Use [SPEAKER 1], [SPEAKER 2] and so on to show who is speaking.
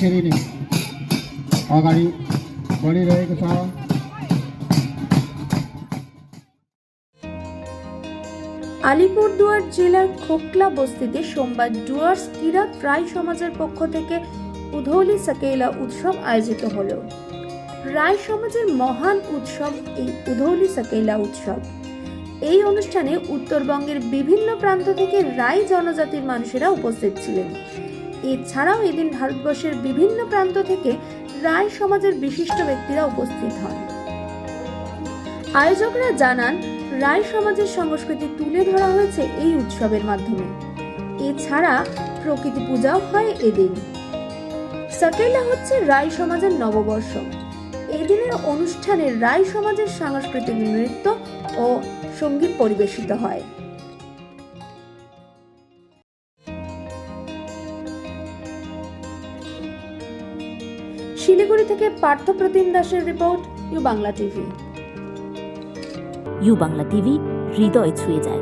[SPEAKER 1] त्यसरी नै अगाडि बढिरहेको छ
[SPEAKER 2] আলিপুরদুয়ার জেলার খোকলা বস্তিতে সোমবার ডুয়ার্স কিরাত রায় সমাজের পক্ষ থেকে উধৌলি সাকেলা উৎসব আয়োজিত হলো রায় সমাজের মহান উৎসব এই উধৌলি সাকেলা উৎসব এই অনুষ্ঠানে উত্তরবঙ্গের বিভিন্ন প্রান্ত থেকে রায় জনজাতির মানুষেরা উপস্থিত ছিলেন এছাড়াও এদিন ভারতবর্ষের বিভিন্ন প্রান্ত থেকে রায় সমাজের বিশিষ্ট ব্যক্তিরা উপস্থিত হন। আয়োজকরা জানান, রায় সমাজের সংস্কৃতি তুলে ধরা হয়েছে এই উৎসবের মাধ্যমে। এছাড়া প্রকৃতি পূজাও হয় এদিন। সাকেলা হচ্ছে রায় সমাজের নববর্ষ। এদিনের অনুষ্ঠানে রায় সমাজের সাংস্কৃতিক নৃত্য ও সংগীত পরিবেশিত হয়। শিলিগুড়ি থেকে পার্থপ্রতিম দাসের report U Bangla TV.
[SPEAKER 3] U Bangla TV হৃদয় ছুঁয়ে যায়।